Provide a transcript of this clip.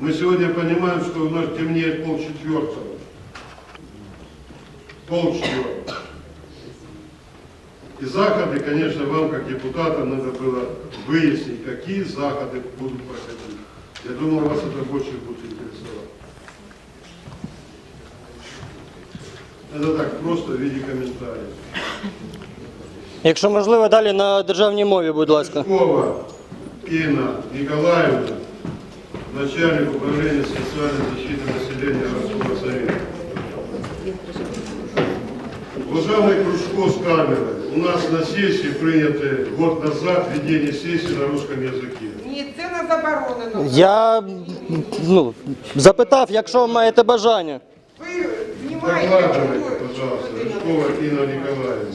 Мы сегодня понимаем, что у нас темнеет полчетвертого. Полчетвертого. И заходы, конечно, вам, как депутатам, надо было выяснить, какие заходы будут проходить. Я думаю, вас это больше будет интересовать. Это так просто в виде комментариев. Якщо можливо, далі на державній мові, будь ласка. Пескова Инна Николаевна, начальник управления социальной защиты населения Городского совета. Уважаемый Кружко с камерой, у нас на сессии приняты год назад введение сессии на русском языке. Ні, це не заборонено. Я ну, запитав, якщо маєте бажання. Ви знімаєте Докладывайте, чужу пожалуйста, людину. Рыжкова Инна Николаевна.